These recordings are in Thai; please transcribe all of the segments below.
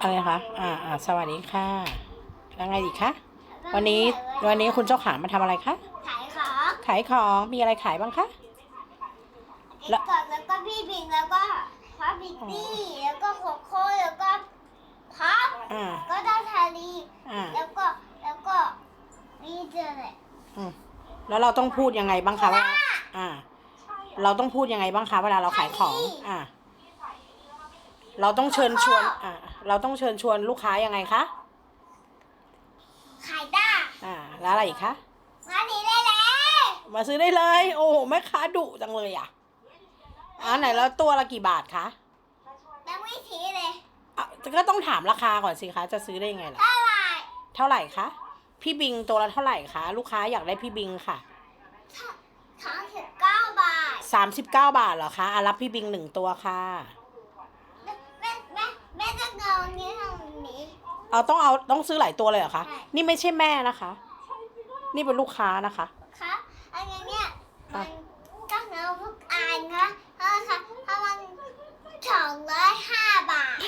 อะไรคะ อ่าอ่าสวัสดีค่ะ แล้วไงดีคะ วันนี้ วันนี้คุณเจ้าขามาทำอะไรคะ ขายของ ขายของ มีอะไรขายบ้างคะเอ็กกอดแล้วก็พี่บิงแล้วก็พอบิตตี้ แล้วก็โคโค่แล้วก็พับอ่าก็ได้ทารีอ่าแล้วก็ แล้วก็นี่เจอเลยอืมแล้วเราต้องพูดยังไงบ้างคะว่า อ่า เราต้องพูดยังไงบ้างคะเวลาเราขายของ อ่า เราต้องเชิญชวนอ่าเราต้องเชิญชวนลูกค้ายังไงคะขายได้อ่าแล้วอะไรอีกคะงานนี้ได้แล้วมาซื้อได้เลย โอ้โหแม่ค้าดุจังเลยอะอ่าไหนแล้วตัวละกี่บาทคะยังไม่ทีเลยอะก็ต้องถามราคาก่อนสิคะจะซื้อได้ยังไงล่ะเท่าไหร่เท่าไหร่คะพี่บิงตัวละเท่าไหร่คะลูกค้าอยากได้พี่บิงค่ะสามสิบเก้าบาทสามสิบเก้าบาทเหรอคะอะรับพี่บิงหนึ่งตัวค่ะแม่แม่ แม่แม่จะเงานี้ตรงนี้ เอาต้องเอาต้องซื้อหลายตัวเลยเหรอคะ ใช่ นี่ไม่ใช่แม่นะคะ นี่เป็นลูกค้านะคะ คะอันนี้เนี่ยอะมันก็เงาทุกอันคะเพราะค่ะเพราะมันสองร้อยห้าบาท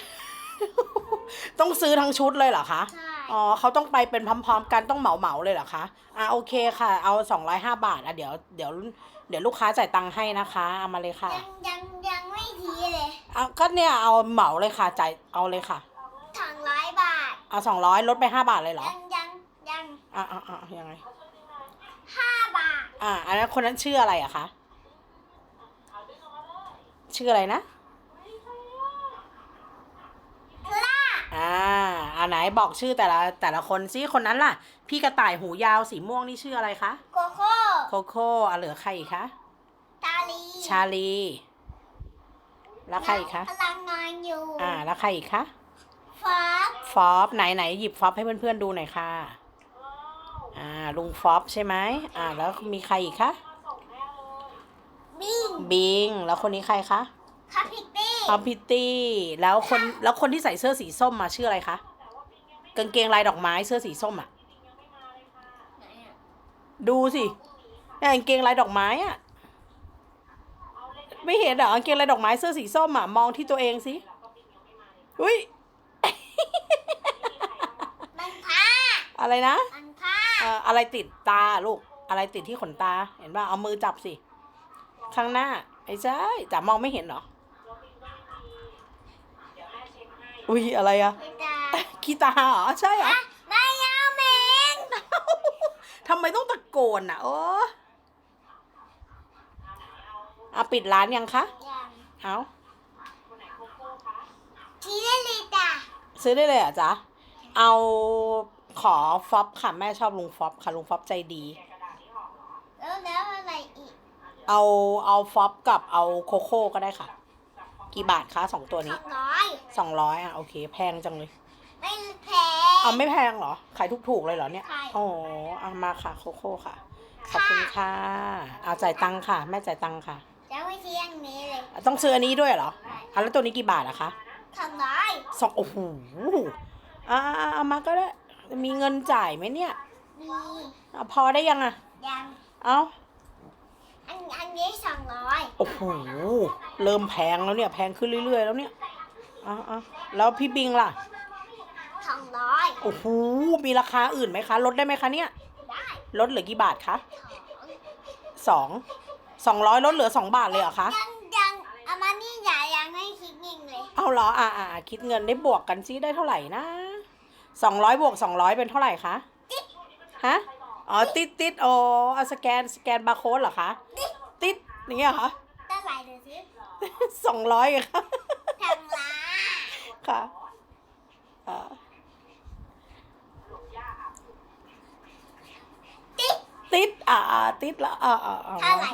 ต้องซื้อทั้งชุดเลยเหรอคะ ใช่อ๋อเขาต้องไปเป็นพร้อมๆ กันต้องเหมาเหมาๆเลยเหรอคะอะโอเคค่ะ เอาสองร้อยห้าบาทอะเดี๋ยวเดี๋ยวเดี๋ยวลูกค้าจ่ายตังค์ให้นะคะเอามาเลยค่ะ ยังยังยังไม่ที เลยเอาก็เนี่ยเอาเหมาเลยค่ะจ่ายเอาเลยค่ะ สองร้อยบาท เอาสองร้อยลดไปห้าบาทเลยเหรอยังยังยังอะอะอะยังไง ห้าบาท อะอันนั้นคนนั้นชื่ออะไรอะคะชื่ออะไรนะคือล่าอ่าอันไหนบอกชื่อแต่ละแต่ละคนซิคนนั้นล่ะ พี่กระต่ายหูยาวสีม่วงนี่ชื่ออะไรคะโกโก้โคโค่อะเหลือใครอีกคะ ตาลี ชาลี แล้วใครอีกคะกำลังนอนอยู่ อ่า แล้วใครอีกคะฟ้าฟอปไหนไหนหยิบฟอปให้เพื่อนๆดูหน่อยค่ะ อ่า ลุงฟอปใช่ไหมอ่า แล้วมีใครอีกคะบิงบิง แล้วคนนี้ใครคะคาพิตตี้พอมพิตตี้ แล้วคนแล้วคนที่ใส่เสื้อสีส้มมาชื่ออะไรคะกางเกงลายดอกไม้เสื้อสีส้มอะ ดูสิเนี่ยกางเกงลายดอกไม้อะ ไม่เห็นเหรอกางเกงลายดอกไม้เสื้อสีส้มอะ มองที่ตัวเองสิอุ้ยมันผ้าอะไรนะมันผ้าเอ่ออะไรติดตาลูก อะไรติดที่ขนตา เห็นป่ะเอามือจับสิ ข้างหน้าไม่ใช่จับมองไม่เห็นเหรอ อุ้ยอะไรอะพิตาขี้ตาเหรอใช่เหรออะไม่ยาวเหม็น ทำไมต้องตะโกนอะโอ้ อะปิดร้านยังคะยังเอาทีได้เลยจ้ะซื้อได้เลยเหรอะจ๊ะ เอาขอฟอปค่ะ แม่ชอบลุงฟอปค่ะ ลุงฟอปใจดี แล้วแล้วอะไรอีก เอาเอาฟอปกับเอาโคโค่ก็ได้ค่ะ กี่บาทคะสองตัวสนี้องร้อยสองร้อยอะโอเค แพงจังเลย ไม่แพเอางไม่แพงเหรอ ขายถูกๆเลยเหรอเนี่ยใช่โอ้เอามาค่ะโคโค่ค่ะ ขอบคุณค่ะ เอาจ่ายตังค่ะ แม่จ่ายตังค่ะ จะไม่เที่ยงนี้เลยต้องซื้ออันนี้ด้วยเหรออะแล้วตัวนี้กี่บาทอะคะสองร้อยสองโอ้โหอ่าเอามาก็ได้ มีเงินจ่ายไหมเนี่ยมีอะพอได้ยังอะยังเอาอันอันนี้สองร้อยโอ้โหเริ่มแพงแล้วเนี่ย แพงขึ้นเรื่อย ๆ แล้วเนี่ยเอะอะแล้วพี่บิงล่ะสองร้อยโอ้โหมีราคาอื่นไหมคะ ลดได้ไหมคะเนี่ย ได้ ลดเหลือกี่บาทคะสอง สองสองร้อยลดเหลือสองบาทเลยเหรอคะ ยังยังอามานี่อย่ายังไม่คิดยิงเลยเอาเหรออ่าอ่าคิดเงินได้บวกกันซิได้เท่าไหร่นะสองร้อยบวกสองร้อยเป็นเท่าไหร่คะฮะอ๋อติดติดอ๋อเอาสแกนสแกนบาร์โค้ดเหรอคะติดอย่างเงี้ยเหรอเท่าไหร่ดูสิสองร้อยค่ะทำร้ายค่ะอ่าติ๊กติดอ่าอ่าติดแล้วอ่าอ่าอ่าเท่าไหร่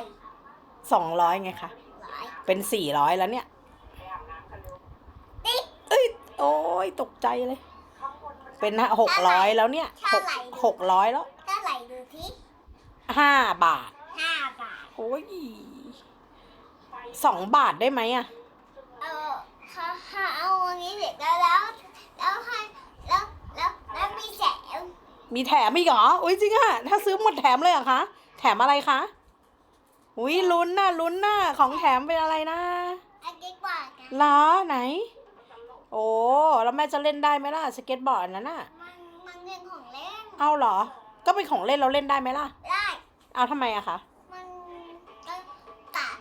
สองร้อยไงคะร้อยเป็นสี่ร้อยแล้วเนี่ยติ๊กเอ้ย โอ้ยตกใจเลย เป็นหกร้อยแล้วเนี่ยหกหกร้อยแล้วเท่าไหร่ดูสิห้าบาทห้าบาทโอ้ยสองบาทได้ไหมอะเออเขาเขาเอาอันนี้เสร็จแล้วแล้วแล้วให้แล้วแล้วแล้วมีแสงมีแถมอีกเหรออุ้ยจริงอะถ้าซื้อหมดแถมเลยเหรอคะ แถมอะไรคะ อุ้ยลุ้นน่ะลุ้นน่ะของแถมเป็นอะไรนะอันนี้กว่ากันเหรอไหน โอ้แล้วแม่จะเล่นได้ไหมล่ะสเก็ตบอร์ดนั้นน่ะ มันมันเรื่องของเล่นเอาเหรอ ก็เป็นของเล่นเราเล่นได้ไหมล่ะ ได้เอาทำไมอะคะมันต้องตัด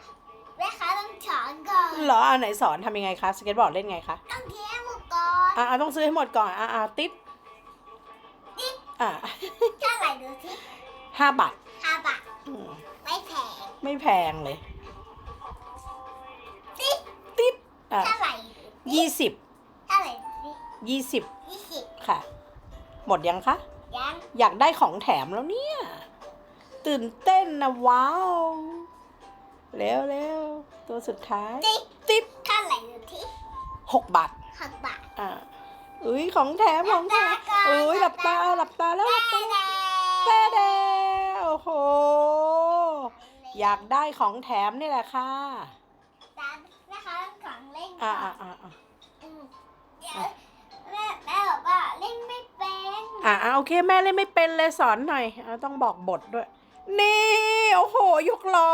แม่ค้าต้องฉอนก่อนเหรออ่าไหนสอนทำยังไงคะสเก็ตบอร์ดเล่นไงคะต้องเทียมหมดก่อนอ่าต้องซื้อให้หมดก่อนอ่าอ่าติดติ๊กอ่าเท่าไหร่ดูสิห้าบาทห้าบาทอืม ไม่แพงไม่แพงเลย ติ๊กติดอ่าเท่าไหร่ยี่สิบเท่าไหร่ดูสิยี่สิบยี่สิบค่ะ หมดยังคะ ยังอยากได้ของแถมแล้วเนี่ย ตื่นเต้นนะว้าวเร็วเร็วตัวสุดท้าย ติ๊กติดเท่าไหร่ดูสิหกบาทหกบาทอ่าอุ้ยของแถมของแถมหลับตาก่อนอุ้ยหลับตาหลับตาแล้วหลับตาแม่ เต้เด้โอ้โห อยากได้ของแถมนี่แหละค่ะตามแม่ค้าต้องของเล่นก่อ่าอนอ่าอ่าอ่าอืมเดี๋ยวแม่แม่บอกว่าเล่นไม่เป็นอ่าอ่าโอเคแม่เล่นไม่เป็นเลยสอนหน่อยเอาต้องบอกบทด้วย นี่ โอ้โหยกล้อ